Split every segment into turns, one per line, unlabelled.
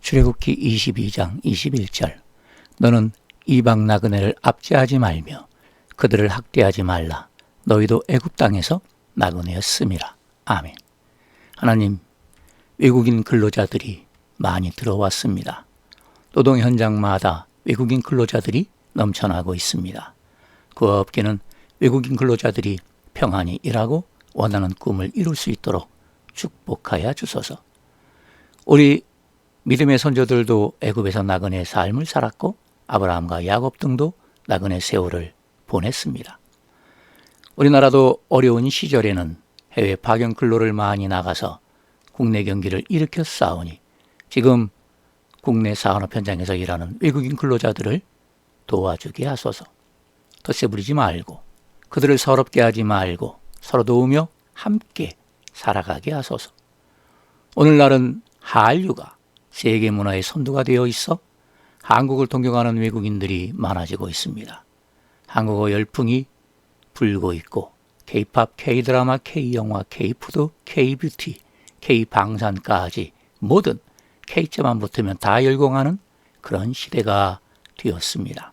출애굽기 22장 21절. 너는 이방 나그네를 압제하지 말며 그들을 학대하지 말라. 너희도 애굽 땅에서 나그네였음이라 아멘. 하나님 외국인 근로자들이 많이 들어왔습니다. 노동 현장마다 외국인 근로자들이 넘쳐나고 있습니다. 그 업계는 외국인 근로자들이 평안히 일하고 원하는 꿈을 이룰 수 있도록 축복하여 주소서. 우리 믿음의 선조들도 애굽에서 나그네 삶을 살았고 아브라함과 야곱 등도 나그네 세월을 보냈습니다. 우리나라도 어려운 시절에는 해외 파견 근로를 많이 나가서 국내 경기를 일으켜 싸우니 지금 국내 산업 현장에서 일하는 외국인 근로자들을 도와주게 하소서. 덧세 부리지 말고 그들을 서럽게 하지 말고 서로 도우며 함께 살아가게 하소서. 오늘날은 한류가 세계 문화의 선두가 되어 있어 한국을 동경하는 외국인들이 많아지고 있습니다. 한국어 열풍이 불고 있고 K-팝, K-드라마, K-영화, K-푸드, K-뷰티, K-방산까지 모든 K자만 붙으면 다 열공하는 그런 시대가 되었습니다.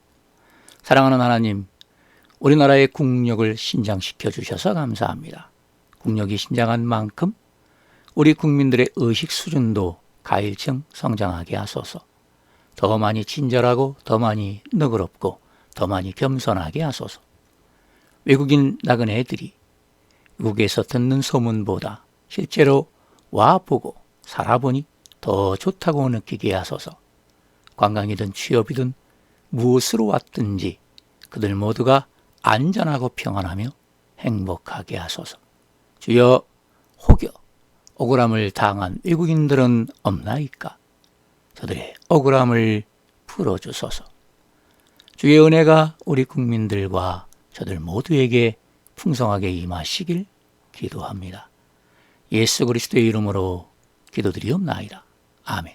사랑하는 하나님, 우리나라의 국력을 신장시켜 주셔서 감사합니다. 국력이 신장한 만큼 우리 국민들의 의식 수준도 가일층 성장하게 하소서. 더 많이 친절하고 더 많이 너그럽고 더 많이 겸손하게 하소서. 외국인 나그네들이 외국에서 듣는 소문보다 실제로 와 보고 살아보니 더 좋다고 느끼게 하소서. 관광이든 취업이든 무엇으로 왔든지 그들 모두가 안전하고 평안하며 행복하게 하소서. 주여 혹여 억울함을 당한 외국인들은 없나이까? 저들의 억울함을 풀어주소서. 주의 은혜가 우리 국민들과 저들 모두에게 풍성하게 임하시길 기도합니다. 예수 그리스도의 이름으로 기도드리옵나이다. 아멘.